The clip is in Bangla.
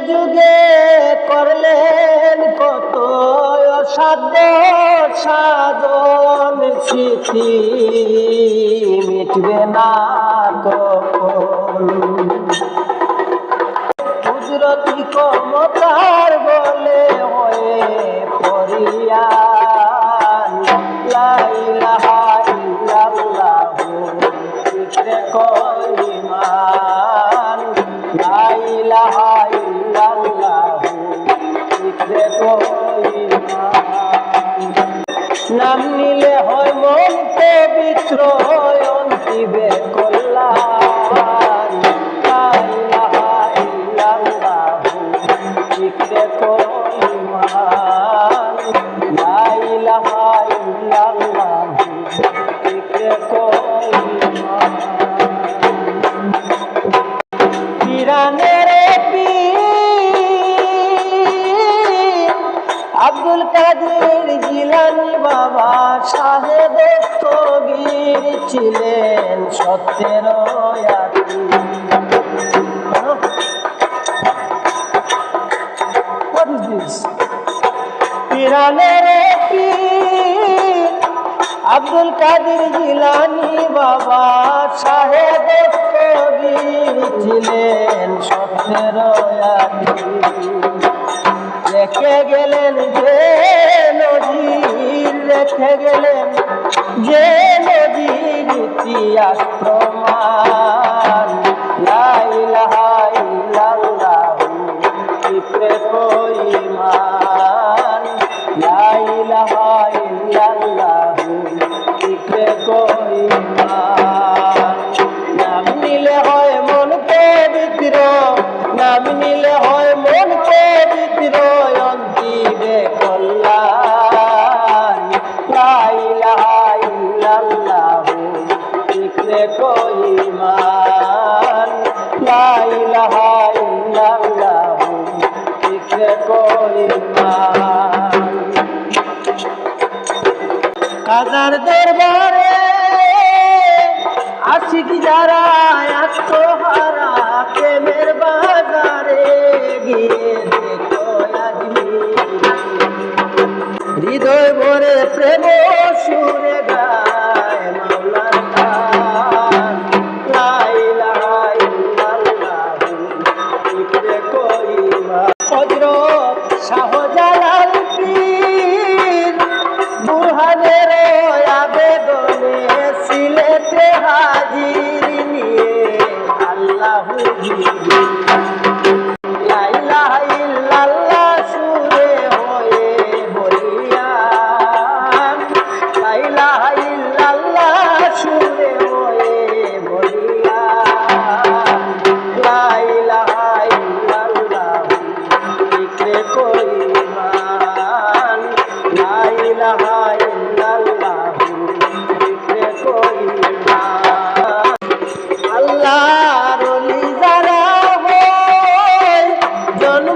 যুগে করলেন কত সাধ্য সাধন স্মৃতি মিটবে না কখন? নাম নিলে হয় মন পবিত্র অন্তিবে কল্যাণ। লা আব্দুল কাদের জিলানি বাবা সাহেব কবির ছিলেন সত্যের পিরানের পীর আব্দুল কাদের জিলানি বাবা সাহেব কবির ছিলেন সত্যের রেখে গেলেন যে নদীর, রেখে গেলেন যে নদীর ইতিহাস প্রমাণ। লাইলাহা ইল্লাল্লাহু ইকরে কইমান লাইলাহা কইমান লাইলাহা ইল্লাল্লাহু জিক্রে কইমান কাজার দরবারে আশিক যারা আত্মহারা প্রেমের বাজারে গিয়ে দেখো হৃদয় ভরে প্রেম সুরে হযরত শাহজালাল পীর। বুরহানের আবেদনে সিলেটে হাজির নিয়ে আল্লাহু